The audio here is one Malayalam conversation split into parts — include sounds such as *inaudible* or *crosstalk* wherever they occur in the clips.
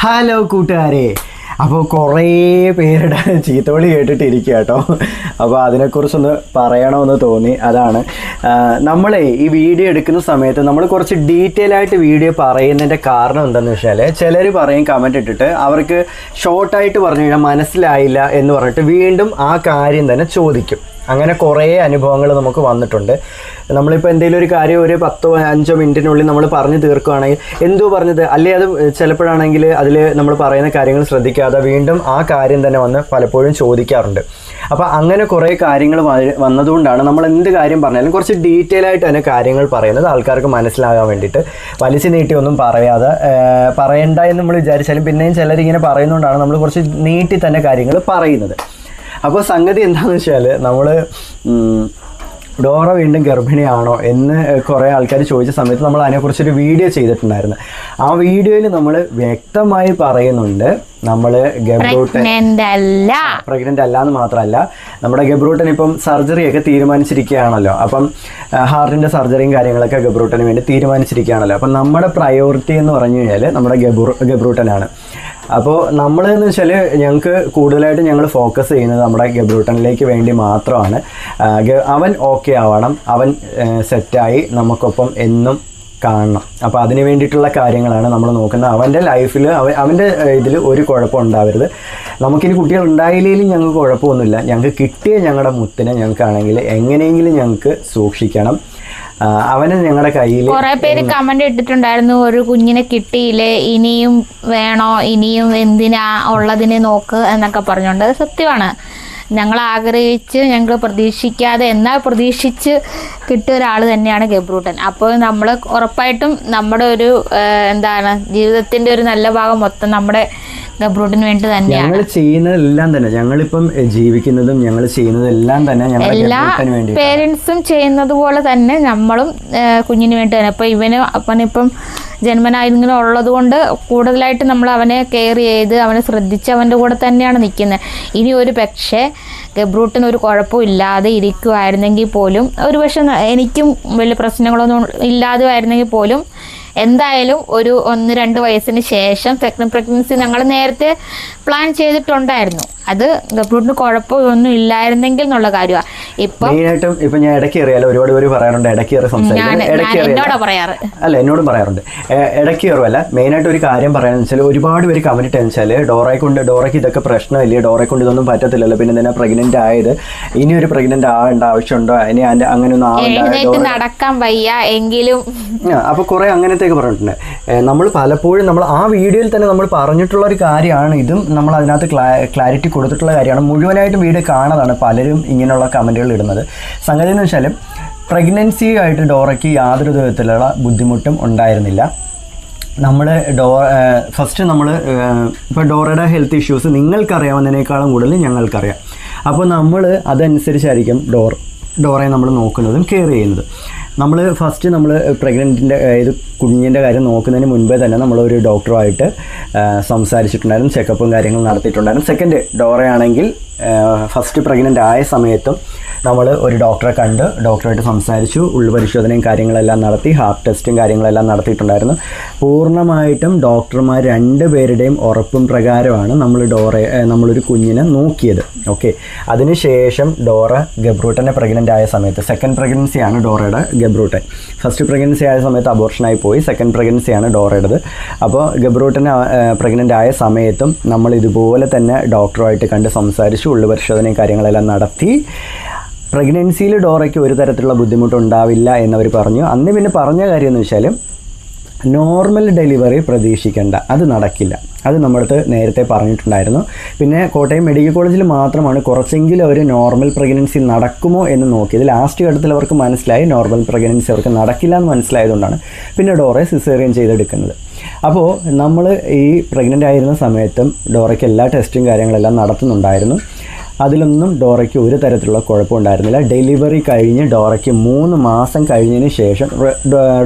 ഹലോ കൂട്ടുകാരെ. അപ്പോൾ കുറേ പേരുടെ ചീത്തവിളി കേട്ടിട്ട് ഇരിക്കുക കേട്ടോ അപ്പോൾ അതിനെക്കുറിച്ചൊന്ന് പറയണമെന്ന് തോന്നി. അതാണ്. നമ്മളെ ഈ വീഡിയോ എടുക്കുന്ന സമയത്ത് നമ്മൾ കുറച്ച് ഡീറ്റെയിൽ ആയിട്ട് വീഡിയോ പറയുന്നതിന്റെ കാരണം എന്താണെന്ന് വെച്ചാൽ ചിലർ പറയും കമന്റ് ഇട്ടിട്ട് അവർക്ക് ഷോർട്ടായിട്ട് പറഞ്ഞു കഴിഞ്ഞാൽ മനസ്സിലായില്ല എന്ന് പറഞ്ഞിട്ട് വീണ്ടും ആ കാര്യം തന്നെ ചോദിക്കും. അങ്ങനെ കുറേ അനുഭവങ്ങൾ നമുക്ക് വന്നിട്ടുണ്ട്. നമ്മളിപ്പോൾ എന്തെങ്കിലും ഒരു കാര്യം ഒരു പത്തോ അഞ്ചോ മിനിറ്റിനുള്ളിൽ നമ്മൾ പറഞ്ഞു തീർക്കുകയാണെങ്കിൽ എന്തോ പറഞ്ഞത്? അല്ലേ അത് ചിലപ്പോഴാണെങ്കിൽ അതിൽ നമ്മൾ പറയുന്ന കാര്യങ്ങൾ ശ്രദ്ധിക്കാതെ വീണ്ടും ആ കാര്യം തന്നെ വന്ന് പലപ്പോഴും ചോദിക്കാറുണ്ട്. അപ്പോൾ അങ്ങനെ കുറേ കാര്യങ്ങൾ വന്നതുകൊണ്ടാണ് നമ്മൾ എന്ത് കാര്യം പറഞ്ഞാലും കുറച്ച് ഡീറ്റെയിൽ ആയിട്ട് തന്നെ കാര്യങ്ങൾ പറയുന്നത് ആൾക്കാർക്ക് മനസ്സിലാകാൻ വേണ്ടിയിട്ട്. വലിച്ചു നീട്ടിയൊന്നും പറയാതെ പറയണ്ട എന്ന് നമ്മൾ വിചാരിച്ചാലും പിന്നെയും ചിലരിങ്ങനെ പറയുന്നതുകൊണ്ടാണ് നമ്മൾ കുറച്ച് നീട്ടി തന്നെ കാര്യങ്ങൾ പറയുന്നത്. അപ്പോൾ സംഗതി എന്താണെന്ന് വെച്ചാൽ നമ്മൾ ഡോറ വീണ്ടും ഗർഭിണിയാണോ എന്ന് കുറേ ആൾക്കാർ ചോദിച്ച സമയത്ത് നമ്മൾ അതിനെക്കുറിച്ചൊരു വീഡിയോ ചെയ്തിട്ടുണ്ടായിരുന്നു. ആ വീഡിയോയിൽ നമ്മൾ വ്യക്തമായി പറയുന്നുണ്ട് നമ്മൾ ഗബ്രൂട്ടൻ പ്രഗ്നന്റ് അല്ല. എന്ന് മാത്രമല്ല നമ്മുടെ ഗബ്രൂട്ടൻ ഇപ്പം സർജറി ഒക്കെ തീരുമാനിച്ചിരിക്കുകയാണല്ലോ. അപ്പം ഹാർട്ടിന്റെ സർജറിയും കാര്യങ്ങളൊക്കെ ഗബ്രൂട്ടന് വേണ്ടി തീരുമാനിച്ചിരിക്കുകയാണല്ലോ. അപ്പം നമ്മുടെ പ്രയോറിറ്റി എന്ന് പറഞ്ഞു കഴിഞ്ഞാൽ നമ്മുടെ ഗബ്രൂ ഗബ്രൂട്ടനാണ്. അപ്പോൾ നമ്മൾ എന്ന് വെച്ചാൽ ഞങ്ങൾക്ക് കൂടുതലായിട്ട് ഞങ്ങൾ ഫോക്കസ് ചെയ്യുന്നത് നമ്മുടെ ഗബ്രൂട്ടനിലേക്ക് വേണ്ടി മാത്രമാണ്. അവൻ ഓക്കെ ആവണം. അവൻ സെറ്റായി നമുക്കൊപ്പം എന്നും കാണണം. അപ്പോൾ അതിന് വേണ്ടിയിട്ടുള്ള കാര്യങ്ങളാണ് നമ്മൾ നോക്കുന്നത്. അവന്റെ ലൈഫിൽ അവൻ അവന്റെ ഇതിൽ ഒരു കുഴപ്പം ഉണ്ടാവരുത്. നമുക്കിനി കുട്ടികൾ ഉണ്ടായില്ലെങ്കിലും ഞങ്ങൾക്ക് കുഴപ്പമൊന്നുമില്ല. ഞങ്ങൾക്ക് കിട്ടിയ ഞങ്ങളുടെ മുത്തിനെ ഞങ്ങൾക്കാണെങ്കിൽ എങ്ങനെയെങ്കിലും ഞങ്ങൾക്ക് സൂക്ഷിക്കണം. അവന് ഞങ്ങളുടെ കയ്യിൽ കുറെ പേര് കമന്റ് ഇട്ടിട്ടുണ്ടായിരുന്നു ഒരു കുഞ്ഞിനെ കിട്ടിയില്ലേ? ഇനിയും വേണോ? ഇനിയും എന്തിനാ ഉള്ളതിനെ നോക്ക് എന്നൊക്കെ പറഞ്ഞുകൊണ്ട്. സത്യമാണ്. ഞങ്ങൾ ആഗ്രഹിച്ച് ഞങ്ങൾ പ്രതീക്ഷിക്കാതെ എന്നാൽ പ്രതീക്ഷിച്ച് കിട്ടിയ ഒരാൾ തന്നെയാണ് ഗബ്രൂട്ടൻ. അപ്പോൾ നമ്മൾ ഉറപ്പായിട്ടും നമ്മുടെ ഒരു എന്താണ് ജീവിതത്തിന്റെ ഒരു നല്ല ഭാഗം മൊത്തം നമ്മുടെ ഗബ്രൂട്ടിന് വേണ്ടി തന്നെയാണ്. ഞങ്ങൾ ചെയ്യുന്നതെല്ലാം തന്നെ. ഞങ്ങളിപ്പം ജീവിക്കുന്നതും ഞങ്ങൾ ചെയ്യുന്നതെല്ലാം തന്നെ എല്ലാ പേരൻസും ചെയ്യുന്നത് പോലെ തന്നെ നമ്മളും കുഞ്ഞിന് വേണ്ടി തന്നെ. അപ്പൊ ഇവന് അവനിപ്പം ജന്മനായിരുന്നു ഉള്ളത് കൊണ്ട് കൂടുതലായിട്ട് നമ്മൾ അവനെ കെയർ ചെയ്ത് അവനെ ശ്രദ്ധിച്ച് അവന്റെ കൂടെ തന്നെയാണ് നിൽക്കുന്നത്. ഇനി ഒരു പക്ഷേ ഗബ്രൂട്ടിന് ഒരു കുഴപ്പവും ഇല്ലാതെ ഇരിക്കുമായിരുന്നെങ്കിൽ പോലും ഒരു പക്ഷെ എനിക്കും വലിയ പ്രശ്നങ്ങളൊന്നും ഇല്ലാതെ ആയിരുന്നെങ്കിൽ പോലും എന്തായാലും ഒരു ഒന്ന് രണ്ട് വയസ്സിന് ശേഷം സെക്കൻഡ് പ്രഗ്നൻസി ഞങ്ങൾ നേരത്തെ പ്ലാൻ ചെയ്തിട്ടുണ്ടായിരുന്നു. അത് ഗബ്രൂട്ടിന് കുഴപ്പമൊന്നും ഇല്ലായിരുന്നെങ്കിൽ എന്നുള്ള കാര്യമാണ് ഇപ്പം മെയിനായിട്ടും ഇപ്പൊ ഞാൻ ഇടയ്ക്ക് അറിയാലോ ഒരുപാട് പേര് പറയാറുണ്ട് ഇടയ്ക്ക് കയറി പറയാറ്? അല്ല എന്നോടും പറയാറുണ്ട്. ഇടയ്ക്ക് കയറുമല്ല മെയിനായിട്ട് ഒരു കാര്യം പറയാന്ന് വെച്ചാൽ ഒരുപാട് പേര് കമന്റ് വെച്ചാൽ വെച്ചാൽ ഡോറയെ കൊണ്ട് ഡോറയ്ക്ക് ഇതൊക്കെ പ്രശ്നമില്ലേ ഡോറയെ കൊണ്ട് ഇതൊന്നും പറ്റത്തില്ലല്ലോ പിന്നെ തന്നെ പ്രഗ്നന്റ് ആയത് ഇനി ഒരു പ്രഗ്നന്റ് ആവേണ്ട ആവശ്യമുണ്ടോ ഇനി അതിന്റെ അങ്ങനെയൊന്നും ആവേണ്ട എഴുന്നേറ്റ് നടക്കാൻ വയ്യ എങ്കിലും. അപ്പൊ കുറെ കുറേ അങ്ങനത്തെയൊക്കെ പറഞ്ഞിട്ടുണ്ട്. നമ്മൾ പലപ്പോഴും നമ്മൾ ആ വീഡിയോയിൽ തന്നെ നമ്മൾ പറഞ്ഞിട്ടുള്ള ഒരു കാര്യമാണ് ഇതും നമ്മൾ അതിനകത്ത് ക്ലാരിറ്റി കൊടുത്തിട്ടുള്ള കാര്യമാണ്. മുഴുവനായിട്ടും വീഡിയോ കാണാതാണ് പലരും ഇങ്ങനെയുള്ള കമന്റുകൾ ഇടുന്നത്. സംഗതി എന്ന് വെച്ചാൽ പ്രഗ്നൻസി ആയിട്ട് ഡോറയ്ക്ക് യാതൊരു വിധത്തിലുള്ള ബുദ്ധിമുട്ടും ഉണ്ടായിരുന്നില്ല. നമ്മൾ ഡോ ഫസ്റ്റ് നമ്മൾ ഇപ്പോൾ ഡോറയുടെ ഹെൽത്ത് ഇഷ്യൂസ് നിങ്ങൾക്കറിയാവുന്നതിനേക്കാളും കൂടുതൽ ഞങ്ങൾക്കറിയാം. അപ്പോൾ നമ്മൾ അതനുസരിച്ചായിരിക്കും ഡോർ ഡോറയെ നമ്മൾ നോക്കുന്നതും കെയർ ചെയ്യുന്നത്. നമ്മൾ ഫസ്റ്റ് നമ്മൾ പ്രഗ്നന്റിന്റെ ഇത് കുഞ്ഞിന്റെ കാര്യം നോക്കുന്നതിന് മുൻപേ തന്നെ നമ്മളൊരു ഡോക്ടറുമായിട്ട് സംസാരിച്ചിട്ടുണ്ടായിരുന്നു ചെക്കപ്പും കാര്യങ്ങളും നടത്തിയിട്ടുണ്ടായിരുന്നു. സെക്കൻഡ് ഡോറയാണെങ്കിൽ ഫസ്റ്റ് പ്രഗ്നന്റ് ആയ സമയത്തും നമ്മൾ ഒരു ഡോക്ടറെ കണ്ട് ഡോക്ടറായിട്ട് സംസാരിച്ചു. ഉള്ളു പരിശോധനയും കാര്യങ്ങളെല്ലാം നടത്തി ഹാർട്ട് ടെസ്റ്റും കാര്യങ്ങളെല്ലാം നടത്തിയിട്ടുണ്ടായിരുന്നു. പൂർണമായിട്ടും ഡോക്ടർമാർ രണ്ട് പേരുടെയും ഉറപ്പും പ്രകാരമാണ് നമ്മൾ ഡോറ നമ്മളൊരു കുഞ്ഞിനെ നോക്കിയത്. ഓക്കെ അതിനുശേഷം ഡോറ ഗബ്രൂട്ടനെ പ്രഗ്നന്റ് ആയ സമയത്ത് സെക്കൻഡ് പ്രഗ്നൻസിയാണ് ഡോറയുടെ ഗബ്രൂട്ടൻ. ഫസ്റ്റ് പ്രഗ്നൻസി ആയ സമയത്ത് അബോർഷനായി പോയി സെക്കൻഡ് പ്രഗ്നൻസിയാണ് ഡോറയുടേത്. അപ്പോൾ ഗബ്രൂട്ടനെ പ്രഗ്നന്റ് ആയ സമയത്തും നമ്മൾ ഇതുപോലെ തന്നെ ഡോക്ടറുമായിട്ട് കണ്ട് സംസാരിച്ചു. ഉള്ളു പരിശോധനയും കാര്യങ്ങളെല്ലാം നടത്തി. പ്രഗ്നൻസിയിൽ ഡോറയ്ക്ക് ഒരു തരത്തിലുള്ള ബുദ്ധിമുട്ടുണ്ടാവില്ല എന്നവർ പറഞ്ഞു. അന്ന് പിന്നെ പറഞ്ഞ കാര്യം എന്ന് വെച്ചാൽ നോർമൽ ഡെലിവറി പ്രതീക്ഷിക്കേണ്ട. അത് നടക്കില്ല. അത് നമ്മളടുത്ത് നേരത്തെ പറഞ്ഞിട്ടുണ്ടായിരുന്നു. പിന്നെ കോട്ടയം മെഡിക്കൽ കോളേജിൽ മാത്രമാണ് കുറച്ചെങ്കിലും അവർ നോർമൽ പ്രഗ്നൻസി നടക്കുമോ എന്ന് നോക്കിയത്. ലാസ്റ്റ് ഘട്ടത്തിൽ അവർക്ക് മനസ്സിലായി നോർമൽ പ്രഗ്നൻസി അവർക്ക് നടക്കില്ല എന്ന് മനസ്സിലായതുകൊണ്ടാണ് പിന്നെ ഡോറെ സിസേറിയൻ ചെയ്തെടുക്കുന്നത്. അപ്പോൾ നമ്മൾ ഈ പ്രഗ്നന്റ് ആയിരുന്ന സമയത്തും ഡോറയ്ക്ക് എല്ലാ ടെസ്റ്റും കാര്യങ്ങളെല്ലാം നടത്തുന്നുണ്ടായിരുന്നു. അതിലൊന്നും ഡോറയ്ക്ക് ഒരു തരത്തിലുള്ള കുഴപ്പമുണ്ടായിരുന്നില്ല. ഡെലിവറി കഴിഞ്ഞ് ഡോറയ്ക്ക് മൂന്ന് മാസം കഴിഞ്ഞതിന് ശേഷം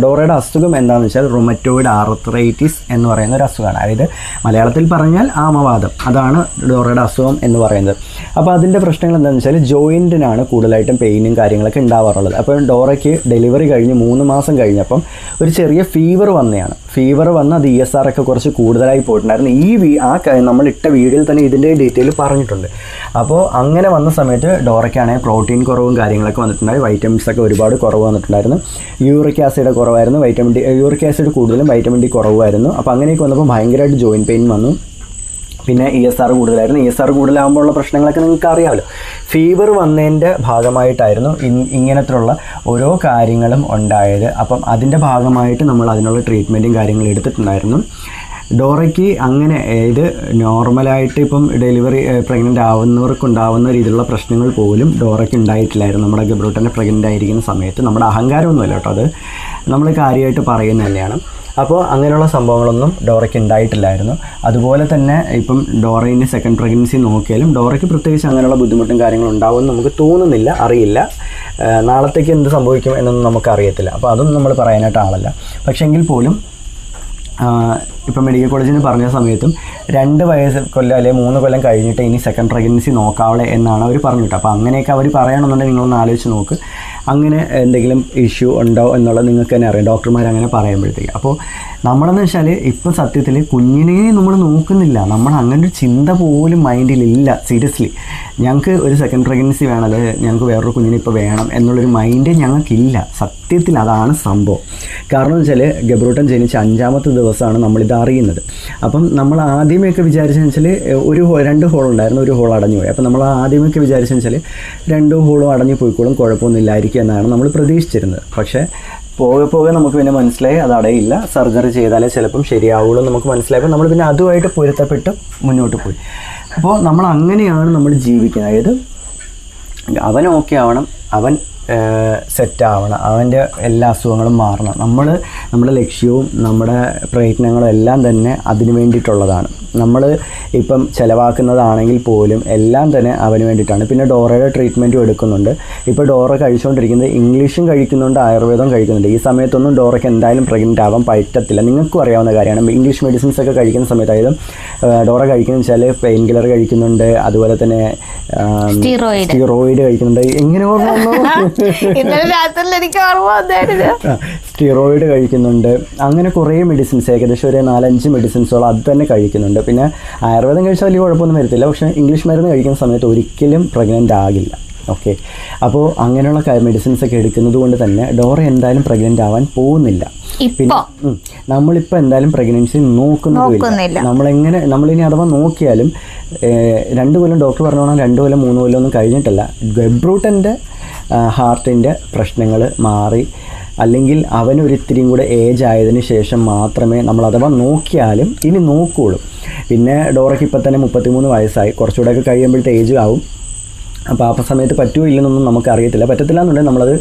ഡോറയുടെ അസുഖം എന്താണെന്ന് വെച്ചാൽ റൊമറ്റോയിഡ് ആർത്രൈറ്റിസ് എന്ന് പറയുന്ന ഒരു അസുഖമാണ്. അതായത് മലയാളത്തിൽ പറഞ്ഞാൽ ആമവാദം. അതാണ് ഡോറയുടെ അസുഖം എന്ന് പറയുന്നത്. അപ്പോൾ അതിന്റെ പ്രശ്നങ്ങൾ എന്താണെന്ന് വെച്ചാൽ ജോയിന്റിനാണ് കൂടുതലായിട്ടും പെയിനും കാര്യങ്ങളൊക്കെ ഉണ്ടാവാറുള്ളത്. അപ്പോൾ ഡോറയ്ക്ക് ഡെലിവറി കഴിഞ്ഞ് മൂന്ന് മാസം കഴിഞ്ഞപ്പം ഒരു ചെറിയ ഫീവർ വന്നതാണ്. ഫീവർ വന്ന് അത് ഇ എസ് ആർ ഒക്കെ കുറച്ച് കൂടുതലായി പോയിട്ടുണ്ടായിരുന്നു. ഈ ആ നമ്മൾ ഇട്ട വീഡിയോയിൽ തന്നെ ഇതിന്റെ ഡീറ്റെയിൽ പറഞ്ഞിട്ടുണ്ട്. അപ്പോൾ അങ്ങനെ വന്ന സമയത്ത് ഡോറയ്ക്കാണെങ്കിൽ പ്രോട്ടീൻ കുറവും കാര്യങ്ങളൊക്കെ വന്നിട്ടുണ്ടായി. വൈറ്റമിൻസ് ഒക്കെ ഒരുപാട് കുറവ് വന്നിട്ടുണ്ടായിരുന്നു. യൂറിക് ആസിഡ് കുറവായിരുന്നു. വൈറ്റമിൻ ഡി യൂറിക് ആസിഡ് കൂടുതലും വൈറ്റമിൻ ഡി കുറവായിരുന്നു അപ്പോൾ അങ്ങനെയൊക്കെ വന്നപ്പോൾ ഭയങ്കരമായിട്ട് ജോയിൻ പെയിൻ വന്നു. പിന്നെ ഇ എസ് ആർ കൂടുതലായിരുന്നു. ഇ എസ് ആർ കൂടുതലാകുമ്പോൾ ഉള്ള പ്രശ്നങ്ങളൊക്കെ നിങ്ങൾക്ക് അറിയാമല്ലോ. ഫീവർ വന്നതിന്റെ ഭാഗമായിട്ടായിരുന്നു ഇങ്ങനത്തുള്ള ഓരോ കാര്യങ്ങളും ഉണ്ടായത്. അപ്പം അതിന്റെ ഭാഗമായിട്ട് നമ്മൾ അതിനുള്ള ട്രീറ്റ്മെന്റും കാര്യങ്ങളും എടുത്തിട്ടുണ്ടായിരുന്നു. ഡോറയ്ക്ക് അങ്ങനെ ഇത് നോർമലായിട്ട് ഇപ്പം ഡെലിവറി പ്രഗ്നന്റ് ആവുന്നവർക്ക് ഉണ്ടാവുന്ന രീതിയിലുള്ള പ്രശ്നങ്ങൾ പോലും ഡോറയ്ക്ക് ഉണ്ടായിട്ടില്ലായിരുന്നു. നമ്മുടെ ഗബ്രൂട്ടനെ പ്രഗ്നന്റ് ആയിരിക്കുന്ന സമയത്ത്. നമ്മുടെ അഹങ്കാരമൊന്നുമല്ല കേട്ടോ അത്. നമ്മൾ കാര്യമായിട്ട് പറയുന്നത് തന്നെയാണ്. അപ്പോൾ അങ്ങനെയുള്ള സംഭവങ്ങളൊന്നും ഡോറയ്ക്ക് ഉണ്ടായിട്ടില്ലായിരുന്നു. അതുപോലെ തന്നെ ഇപ്പം ഡോറയിന്റെ സെക്കൻഡ് പ്രഗ്നൻസി നോക്കിയാലും ഡോറയ്ക്ക് പ്രത്യേകിച്ച് അങ്ങനെയുള്ള ബുദ്ധിമുട്ടും കാര്യങ്ങളും ഉണ്ടാവുമെന്ന് നമുക്ക് തോന്നുന്നില്ല അറിയില്ല. നാളത്തേക്ക് എന്ത് സംഭവിക്കും എന്നൊന്നും നമുക്ക് അറിയത്തില്ല അപ്പോൾ അതൊന്നും നമ്മൾ പറയാനായിട്ട് ആളല്ല. പക്ഷേ എങ്കിൽ പോലും ഇപ്പം മെഡിക്കൽ കോളേജിൽ നിന്ന് പറഞ്ഞ സമയത്തും രണ്ട് വയസ്സ് കൊല്ലം അല്ലെങ്കിൽ മൂന്ന് കൊല്ലം കഴിഞ്ഞിട്ട് ഇനി സെക്കൻഡ് പ്രഗ്നൻസി നോക്കാവളെ എന്നാണ് അവർ പറഞ്ഞു വിട്ടത് അപ്പോൾ അങ്ങനെയൊക്കെ അവർ പറയണമെന്നുണ്ടെങ്കിൽ നിങ്ങളൊന്ന് ആലോചിച്ച് നോക്ക്. അങ്ങനെ എന്തെങ്കിലും ഇഷ്യൂ ഉണ്ടോ എന്നുള്ളത് നിങ്ങൾക്ക് തന്നെ അറിയാം. ഡോക്ടർമാർ അങ്ങനെ പറയുമ്പോഴത്തേക്ക്. അപ്പോൾ നമ്മളെന്ന് വെച്ചാൽ ഇപ്പം സത്യത്തിൽ കുഞ്ഞിനെ നമ്മൾ നോക്കുന്നില്ല. നമ്മൾ അങ്ങനെ ഒരു ചിന്ത പോലും മൈൻഡിലില്ല. സീരിയസ്ലി. ഞങ്ങൾക്ക് ഒരു സെക്കൻഡ് പ്രഗ്നൻസി വേണം അല്ലെങ്കിൽ ഞങ്ങൾക്ക് വേറൊരു കുഞ്ഞിനെ ഇപ്പോൾ വേണം എന്നുള്ളൊരു മൈൻഡ് ഞങ്ങൾക്കില്ല. സത്യത്തിൽ അതാണ് സംഭവം. കാരണം എന്ന് വെച്ചാൽ ഗബ്രൂട്ടൻ ജനിച്ച അഞ്ചാമത്തെ ദിവസമാണ് നമ്മളിത് അറിയുന്നത് അപ്പം നമ്മൾ ആദ്യമൊക്കെ വിചാരിച്ചെന്ന് വെച്ചാൽ ഒരു രണ്ട് ഹോൾ ഉണ്ടായിരുന്നു ഒരു ഹോൾ അടഞ്ഞു പോയി. അപ്പം നമ്മൾ ആദ്യമൊക്കെ വിചാരിച്ചെന്ന് വെച്ചാൽ രണ്ട് ഹോളും അടഞ്ഞു പോയിക്കോളും കുഴപ്പമൊന്നുമില്ലായിരിക്കും എന്നാണ് നമ്മൾ പ്രതീക്ഷിച്ചിരുന്നത്. പക്ഷേ പോകെ പോകെ നമുക്ക് പിന്നെ മനസ്സിലായി അത് അടയില്ല. സർജറി ചെയ്താലേ ചിലപ്പം ശരിയാവുള്ളൂ നമുക്ക് മനസ്സിലായപ്പോൾ നമ്മൾ പിന്നെ അതുമായിട്ട് പൊരുത്തപ്പെട്ട് മുന്നോട്ട് പോയി. അപ്പോൾ നമ്മൾ അങ്ങനെയാണ് നമ്മൾ ജീവിക്കുന്നത്. അതായത് അവൻ ഓക്കെ ആവണം അവൻ സെറ്റ് ആവണം അവന്റെ എല്ലാ അസുഖങ്ങളും മാറണം. നമ്മൾ നമ്മുടെ ലക്ഷ്യവും നമ്മുടെ പ്രയത്നങ്ങളും എല്ലാം തന്നെ അതിന് വേണ്ടിയിട്ടുള്ളതാണ്. നമ്മൾ ഇപ്പം ചിലവാക്കുന്നതാണെങ്കിൽ പോലും എല്ലാം തന്നെ അവന് വേണ്ടിയിട്ടാണ്. പിന്നെ ഡോറയുടെ ട്രീറ്റ്മെന്റും എടുക്കുന്നുണ്ട്. ഇപ്പോൾ ഡോറ കഴിച്ചുകൊണ്ടിരിക്കുന്നത് ഇംഗ്ലീഷും കഴിക്കുന്നുണ്ട് ആയുർവേദവും കഴിക്കുന്നുണ്ട്. ഈ സമയത്തൊന്നും ഡോറയ്ക്ക് എന്തായാലും പ്രഗ്നന്റ് ആവാൻ പറ്റത്തില്ല. നിങ്ങൾക്കും അറിയാവുന്ന കാര്യമാണ്. ഇംഗ്ലീഷ് മെഡിസിൻസ് ഒക്കെ കഴിക്കുന്ന സമയത്ത് അതായത് ഡോറ കഴിക്കുന്ന വെച്ചാൽ പെയിൻ കില്ലർ കഴിക്കുന്നുണ്ട്. അതുപോലെ തന്നെ സ്റ്റീറോയിഡ് കഴിക്കുന്നുണ്ട്. എങ്ങനെ ഓർമ്മ ഇന്നലെ രാത്രി എനിക്ക് ഓർമ്മ വന്നായിരുന്നു. സ്റ്റിറോയിഡ് കഴിക്കുന്നുണ്ട്. അങ്ങനെ കുറേ മെഡിസിൻസ് ഏകദേശം ഒരു നാലഞ്ച് മെഡിസിൻസോളം അത് തന്നെ കഴിക്കുന്നുണ്ട്. പിന്നെ ആയുർവേദം കഴിച്ചാൽ വലിയ കുഴപ്പമൊന്നും വരത്തില്ല. പക്ഷേ ഇംഗ്ലീഷ് മരുന്ന് കഴിക്കുന്ന സമയത്ത് ഒരിക്കലും പ്രഗ്നന്റ് ആകില്ല. ഓക്കെ അപ്പോൾ അങ്ങനെയുള്ള മെഡിസിൻസ് ഒക്കെ എടുക്കുന്നത് കൊണ്ട് തന്നെ ഡോറ എന്തായാലും പ്രഗ്നന്റ് ആവാൻ പോകുന്നില്ല. പിന്നെ. നമ്മളിപ്പോൾ എന്തായാലും പ്രഗ്നൻസി നോക്കുന്നില്ല. നമ്മളെങ്ങനെ നമ്മളിനി അഥവാ നോക്കിയാലും രണ്ട് കൊല്ലം ഡോക്ടർ പറഞ്ഞോണം രണ്ട് കൊല്ലം മൂന്ന് കൊല്ലം ഒന്നും കഴിഞ്ഞിട്ടല്ല. ഗബ്രൂട്ടന്റെ ഹാർട്ടിന്റെ പ്രശ്നങ്ങൾ മാറി. അല്ലെങ്കിൽ അവനൊരിത്തിരിയും കൂടെ ഏജ് ആയതിനു ശേഷം മാത്രമേ നമ്മൾ അഥവാ നോക്കിയാലും ഇനി നോക്കുകയുള്ളൂ പിന്നെ ഡോറയ്ക്ക് ഇപ്പം തന്നെ മുപ്പത്തിമൂന്ന് വയസ്സായി. കുറച്ചുകൂടെയൊക്കെ കഴിയുമ്പോഴത്തെ ഏജ് ആവും. അപ്പോൾ ആ സമയത്ത് പറ്റുമോ ഇല്ലെന്നൊന്നും നമുക്ക് അറിയത്തില്ല പറ്റത്തില്ല എന്നുണ്ടെങ്കിൽ നമ്മളത്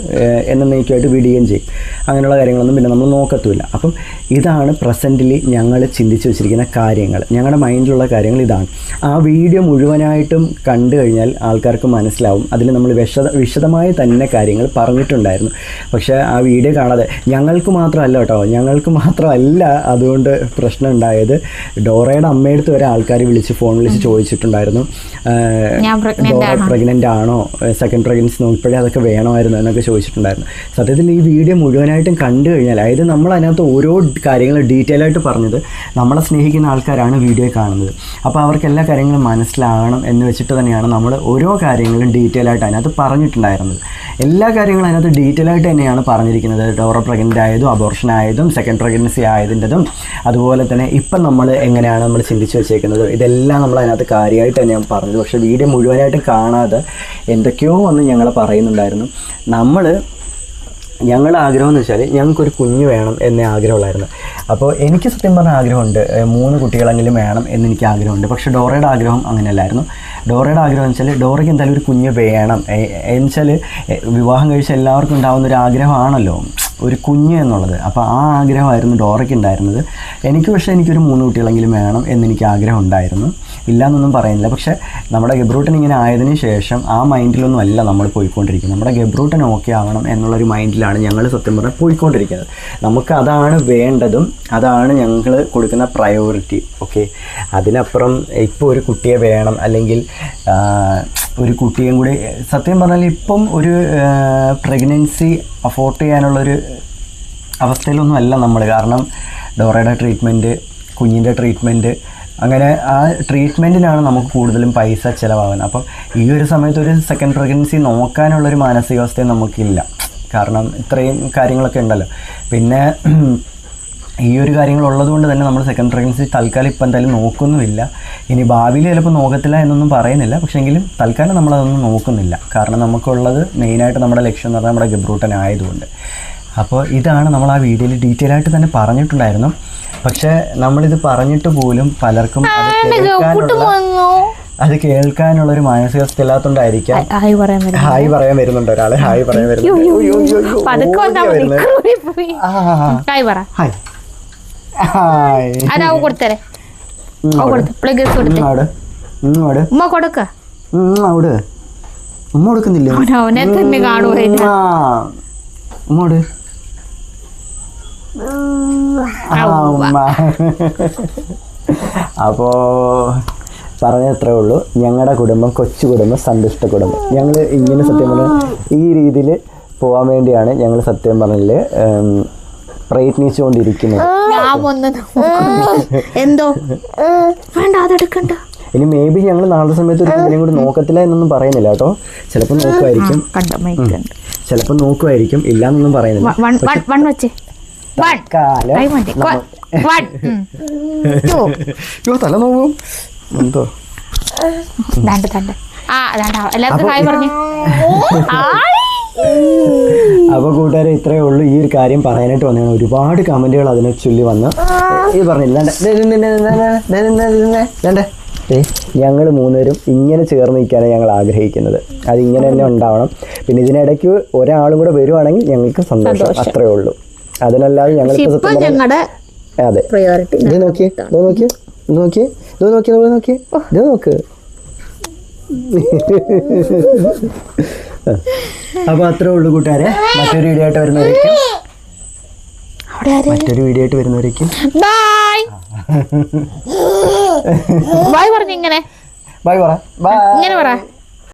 എന്നേക്കുമായിട്ട് വിടുകയും ചെയ്യും. അങ്ങനെയുള്ള കാര്യങ്ങളൊന്നും പിന്നെ നമ്മൾ നോക്കത്തുമില്ല. അപ്പം ഇതാണ് പ്രസന്റിലി ഞങ്ങൾ ചിന്തിച്ച് വെച്ചിരിക്കുന്ന കാര്യങ്ങൾ ഞങ്ങളുടെ മൈൻഡിലുള്ള കാര്യങ്ങൾ ഇതാണ്. ആ വീഡിയോ മുഴുവനായിട്ടും കണ്ടു കഴിഞ്ഞാൽ ആൾക്കാർക്ക് മനസ്സിലാവും. അതിൽ നമ്മൾ വിശദ വിശദമായി തന്നെ കാര്യങ്ങൾ പറഞ്ഞിട്ടുണ്ടായിരുന്നു. പക്ഷേ ആ വീഡിയോ കാണാതെ ഞങ്ങൾക്ക് മാത്രമല്ല കേട്ടോ ഞങ്ങൾക്ക് മാത്രമല്ല അതുകൊണ്ട് പ്രശ്നം ഉണ്ടായത്. ഡോറയുടെ അമ്മയടുത്ത് വരെ ആൾക്കാർ വിളിച്ച് ഫോൺ വിളിച്ച് ചോദിച്ചിട്ടുണ്ടായിരുന്നു. ഡോറ ആണോ? പ്രഗ്നന്റ് ആണോ? സെക്കൻഡ് പ്രഗ്നൻസി നോക്കിയപ്പോഴേ അതൊക്കെ വേണമായിരുന്നു എന്നൊക്കെ ചോദിച്ചിട്ടുണ്ടായിരുന്നു. സത്യത്തിൽ ഈ വീഡിയോ മുഴുവനായിട്ടും കണ്ടു കഴിഞ്ഞാൽ അതായത് നമ്മൾ അതിനകത്ത് ഓരോ കാര്യങ്ങൾ ഡീറ്റെയിൽ ആയിട്ട് പറഞ്ഞത് നമ്മളെ സ്നേഹിക്കുന്ന ആൾക്കാരാണ് വീഡിയോ കാണുന്നത്. അപ്പോൾ അവർക്ക് എല്ലാ കാര്യങ്ങളും മനസ്സിലാകണം എന്ന് വെച്ചിട്ട് തന്നെയാണ് നമ്മൾ ഓരോ കാര്യങ്ങളും ഡീറ്റെയിൽ ആയിട്ട് അതിനകത്ത് പറഞ്ഞിട്ടുണ്ടായിരുന്നത്. എല്ലാ കാര്യങ്ങളും അതിനകത്ത് ഡീറ്റെയിൽ ആയിട്ട് തന്നെയാണ് പറഞ്ഞിരിക്കുന്നത്. ഡോറ പ്രഗ്നന്റ് ആയതും അബോർഷൻ ആയതും സെക്കൻഡ് പ്രഗ്നൻസി ആയതിന്റെതും. അതുപോലെ തന്നെ ഇപ്പം നമ്മൾ എങ്ങനെയാണ് നമ്മൾ ചിന്തിച്ച് വെച്ചേക്കുന്നത്? ഇതെല്ലാം നമ്മൾ അതിനകത്ത് കാര്യമായിട്ട് തന്നെയാണ് പറഞ്ഞത്. പക്ഷേ വീഡിയോ മുഴുവനായിട്ട് കാണാതെ എന്തൊക്കെയോ വന്ന് ഞങ്ങൾ പറയുന്നുണ്ടായിരുന്നു. നമ്മൾ ഞങ്ങളുടെ ആഗ്രഹം എന്ന് വെച്ചാൽ ഞങ്ങൾക്കൊരു കുഞ്ഞ് വേണം എന്നേ ആഗ്രഹമുള്ളായിരുന്നു. അപ്പോൾ എനിക്ക് സത്യം പറഞ്ഞ ആഗ്രഹമുണ്ട്. മൂന്ന് കുട്ടികളെങ്കിലും വേണം എന്ന് എനിക്ക് ആഗ്രഹമുണ്ട്. പക്ഷേ ഡോറയുടെ ആഗ്രഹം അങ്ങനെയല്ലായിരുന്നു. ഡോറയുടെ ആഗ്രഹം എന്ന് വെച്ചാൽ ഡോറയ്ക്ക് എന്തായാലും ഒരു കുഞ്ഞ് വേണം. എന്ന് വെച്ചാൽ വിവാഹം കഴിച്ച എല്ലാവർക്കും ഉണ്ടാകുന്ന ഒരു ആഗ്രഹമാണല്ലോ. ഒരു കുഞ്ഞ് എന്നുള്ളത്. അപ്പോൾ ആ ആഗ്രഹമായിരുന്നു ഡോറയ്ക്ക് ഉണ്ടായിരുന്നത്. എനിക്ക് പക്ഷേ എനിക്കൊരു മൂന്ന് കുട്ടികളെങ്കിലും വേണം എന്നെനിക്ക് ആഗ്രഹം ഉണ്ടായിരുന്നു. ഇല്ലയെന്നൊന്നും പറയുന്നില്ല. പക്ഷേ നമ്മുടെ ഗബ്രൂട്ടൻ ഇങ്ങനെ ആയതിന് ശേഷം ആ മൈൻഡിലൊന്നും അല്ല നമ്മൾ പോയിക്കൊണ്ടിരിക്കുന്നത്. നമ്മുടെ ഗബ്രൂട്ടൻ ഓക്കെ ആവണം എന്നുള്ളൊരു മൈൻഡിലാണ് ഞങ്ങൾ സത്യം പറഞ്ഞാൽ പോയിക്കൊണ്ടിരിക്കുന്നത്. നമുക്ക് അതാണ് വേണ്ടതും അതാണ് ഞങ്ങൾ കൊടുക്കുന്ന പ്രയോറിറ്റി ഓക്കെ അതിനപ്പുറം ഇപ്പോൾ ഒരു കുട്ടിയെ വേണം അല്ലെങ്കിൽ ഒരു കുട്ടിയും കൂടി സത്യം പറഞ്ഞാൽ ഇപ്പം ഒരു പ്രഗ്നൻസി അഫോർഡ് ചെയ്യാനുള്ളൊരു അവസ്ഥയിലൊന്നും അല്ല നമ്മൾ കാരണം ഡോറയുടെ ട്രീറ്റ്മെന്റ് കുഞ്ഞിന്റെ ട്രീറ്റ്മെന്റ് അങ്ങനെ ആ ട്രീറ്റ്മെന്റിനാണ് നമുക്ക് കൂടുതലും പൈസ ചിലവാകുന്നത്. അപ്പം ഈ ഒരു സമയത്ത് ഒരു സെക്കൻഡ് പ്രഗ്നൻസി നോക്കാനുള്ളൊരു മാനസികാവസ്ഥയും നമുക്കില്ല. കാരണം ഇത്രയും കാര്യങ്ങളൊക്കെ ഉണ്ടല്ലോ. പിന്നെ ഈ ഒരു കാര്യങ്ങൾ ഉള്ളതുകൊണ്ട് തന്നെ നമ്മൾ സെക്കൻഡ് പ്രഗ്നൻസി തൽക്കാലം ഇപ്പം എന്തായാലും നോക്കുന്നുമില്ല. ഇനി ഭാവിയിൽ ചിലപ്പോൾ നോക്കത്തില്ല എന്നൊന്നും പറയുന്നില്ല. പക്ഷേ എങ്കിലും തൽക്കാലം നമ്മളതൊന്നും നോക്കുന്നില്ല. കാരണം നമുക്കുള്ളത് മെയിനായിട്ട് നമ്മുടെ ലക്ഷ്യം എന്ന് പറഞ്ഞാൽ നമ്മുടെ ഗബ്രൂട്ടൻ ആയതുകൊണ്ട്. അപ്പോൾ ഇതാണ് നമ്മൾ ആ വീഡിയോയിൽ ഡീറ്റെയിൽ ആയിട്ട് തന്നെ പറഞ്ഞിട്ടുണ്ടായിരുന്നു. പക്ഷേ നമ്മളിത് പറഞ്ഞിട്ട് പോലും പലർക്കും അത് കേൾക്കാനുള്ള അത് കേൾക്കാനുള്ള ഒരു മാനസികാവസ്ഥ ഇല്ലാത്തോണ്ടായിരിക്കാം ഹായ് പറയാൻ ഹായ് പറയാൻ വരുന്നുണ്ട് ഒരാളെ. ഹായ് പറയാൻ വരുന്നുണ്ട്. ഹായ് പറ. ഹായ്. കൊടുത്ത്. പ്ലഗേഴ്സ് കൊടുത്ത്. ഉം, അവിടെ. ഉം, അവിടെ. ഉമ്മ കൊടുക്ക. അവിടെ. ഉമ്മ കൊടുക്കുന്നില്ലേ? അവനെ തന്നെ ഉമ്മ അപ്പോ പറഞ്ഞത്രേ ഉള്ളൂ. ഞങ്ങളുടെ കുടുംബം കൊച്ചു കുടുംബം സന്തുഷ്ട കുടുംബം. ഞങ്ങൾ ഇങ്ങനെ സത്യം പറഞ്ഞാൽ ഈ രീതിയിൽ പോകാൻ വേണ്ടിയാണ് ഞങ്ങൾ സത്യം പറഞ്ഞില്ല പ്രയത്നിച്ചുകൊണ്ടിരിക്കുന്നത്. ഞാൻ വന്ന് എന്തോ? വേണ്ട അതെടുക്കണ്ട. ഇനി മേ ബി ഞങ്ങൾ നാളെ സമയത്ത് ഒരു കുഞ്ഞിനെയും കൂടി നോക്കത്തില്ല എന്നൊന്നും പറയുന്നില്ല കേട്ടോ. ചിലപ്പോൾ നോക്കുമായിരിക്കും. ചിലപ്പോൾ നോക്കുമായിരിക്കും. പറയുന്നില്ല. One two. അയ്യോ തല നോക്കും എന്തോ? എല്ലാവർക്കും ഹായ് പറഞ്ഞു. *laughs* അപ്പോൾ കൂട്ടുകാരെ ഇത്രയേ ഉള്ളൂ ഈ ഒരു കാര്യം പറയാനായിട്ട് വന്നതാണ് ഒരുപാട് കമന്റുകൾ അതിനെ ചൊല്ലി വന്ന് ഇത് പറഞ്ഞില്ല ഞങ്ങൾ മൂന്നുപേരും ഇങ്ങനെ ചേർന്ന് നിൽക്കാനാണ് ഞങ്ങൾ ആഗ്രഹിക്കുന്നത് അത് ഇങ്ങനെ തന്നെ ഉണ്ടാവണം പിന്നെ ഇതിനിടയ്ക്ക് ഒരാളും കൂടെ വരുവാണെങ്കിൽ ഞങ്ങൾക്ക് സന്തോഷം അത്രേ ഉള്ളൂ അതിനല്ലാതെ ഞങ്ങൾ അതെ ഇത് നോക്കിയേ ഇത് നോക്കിയേ ഇത് നോക്കിയേ ഇത് നോക്കിയേ നോക്കിയേ ഇത് നോക്ക് അപ്പൊ അത്രേ ഉള്ളൂ കൂട്ടുകാരെ. മറ്റൊരു വീഡിയോ ആയിട്ട് വരുന്നവരേക്കും. മറ്റൊരു വീഡിയോ ആയിട്ട് വരുന്നവരേക്കും. ബൈ ബൈ പറഞ്ഞു ഇങ്ങനെ. ബൈ പറ. ബൈ ഇങ്ങനെ പറ.